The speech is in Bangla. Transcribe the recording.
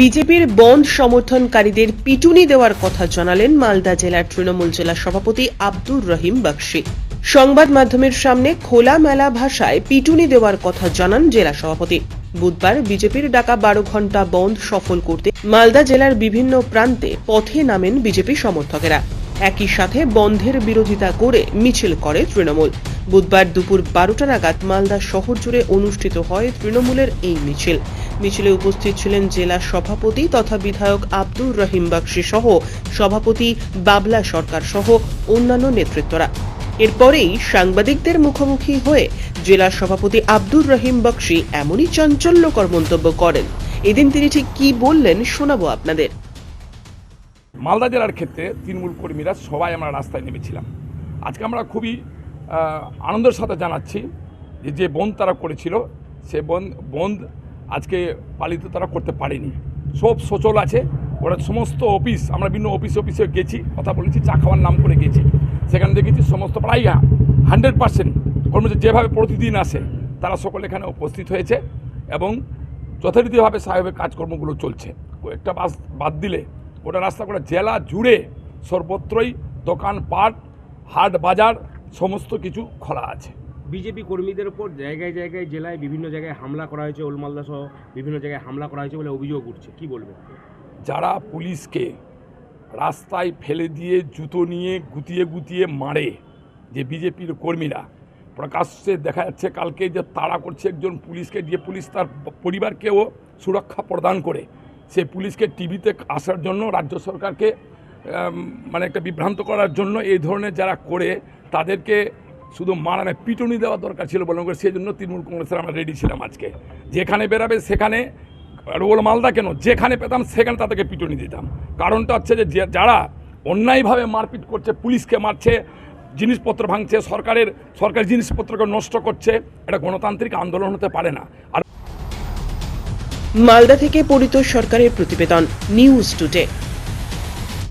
বিজেপির বন্ধ সমর্থনকারীদের পিটুনি দেওয়ার কথা জানালেন মালদা জেলার তৃণমূল জেলা সভাপতি আব্দুর রহিম বাক্সি সংবাদ মাধ্যমের সামনে খোলামেলা ভাষায় পিটুনি দেওয়ার কথা জানান জেলা সভাপতি। বুধবার বিজেপির ডাকা বারো ঘণ্টা বন্ধ সফল করতে মালদা জেলার বিভিন্ন প্রান্তে পথে নামেন বিজেপি সমর্থকেরা। একই সাথে বন্ধের বিরোধিতা করে মিছিল করে তৃণমূল। বুধবার দুপুর বারোটা নাগাদ মালদা শহর জুড়ে অনুষ্ঠিত হয় তৃণমূলের এই মিছিল। মিছিলে উপস্থিত ছিলেন জেলা সভাপতি তথা বিধায়ক আব্দুর রহিম বাক্সি সহ সভাপতি বাবলা সরকার সহ অন্যান্য নেতৃত্বরা। এরপরেই সাংবাদিকদের মুখোমুখি হয়ে জেলা সভাপতি আব্দুর রহিম বক্সি এমনই চাঞ্চল্যকর মন্তব্য করেন। এদিন তিনি ঠিক কি বললেন শোনাবো আপনাদের। মালদা জেলার ক্ষেত্রে তৃণমূল কর্মীরা সবাই আমরা রাস্তায় নেমেছিলাম। আজকে আমরা খুবই আনন্দের সাথে জানাচ্ছি যে যে বন্ধ তারা করেছিল, সে বন্ধ বন্ধ আজকে পালিত তারা করতে পারেনি। সব সচল আছে, ওরা সমস্ত অফিস, আমরা বিভিন্ন অফিস অফিসে গেছি, কথা বলেছি, চা খাওয়ার নাম করে গেছি। সেখানে দেখেছি সমস্ত প্রায় হান্ড্রেড পার্সেন্ট কর্মচারী যেভাবে প্রতিদিন আসে, তারা সকলে এখানে উপস্থিত হয়েছে এবং যথারীতিভাবে সাহেবের কাজকর্মগুলো চলছে। একটা বাস বাদ দিলে, গোটা রাস্তা করে জেলা জুড়ে সর্বত্রই দোকানপাট, হাট বাজার সমস্ত কিছু খোলা আছে। বিজেপি কর্মীদের উপর জায়গায় জায়গায় জেলায় বিভিন্ন জায়গায় হামলা করা হয়েছে ওলমালদা সহ বিভিন্ন জায়গায় হামলা করা হয়েছে বলে অভিযোগ উঠছে। কি বলবেন? যারা পুলিশকে রাস্তায় ফেলে দিয়ে জুতো নিয়ে গুতিয়ে গুতিয়ে মারে যে বিজেপির কর্মীরা প্রকাশ্যে দেখা যাচ্ছে কালকে যে তাড়া করছে একজন পুলিশকে দিয়ে পুলিশ তার পরিবারকেও সুরক্ষা প্রদান করে সে পুলিশকে টিভিতে আসার জন্য রাজ্য সরকারকে মানে একটা বিভ্রান্ত করার জন্য এই ধরনের যারা করে তাদেরকে শুধু মারানে পিটুনি দেওয়া দরকার ছিল বলে সেই জন্য তৃণমূল কংগ্রেসের আমরা রেডি ছিলাম আজকে। যেখানে বেরাবে সেখানে রোল মালদা কেন? যেখানে পেতাম সেখানে তাদেরকে পিটুনি দিতাম। কারণটা হচ্ছে যে যারা অন্যায়ভাবে মারপিট করছে, পুলিশকে মারছে, জিনিসপত্র ভাঙছে, সরকারের সরকারি জিনিসপত্রকে নষ্ট করছে, এটা গণতান্ত্রিক আন্দোলন হতে পারে না। আর মালদা থেকে পরিতোষ সরকারের প্রতিবেদন নিউজ টুডে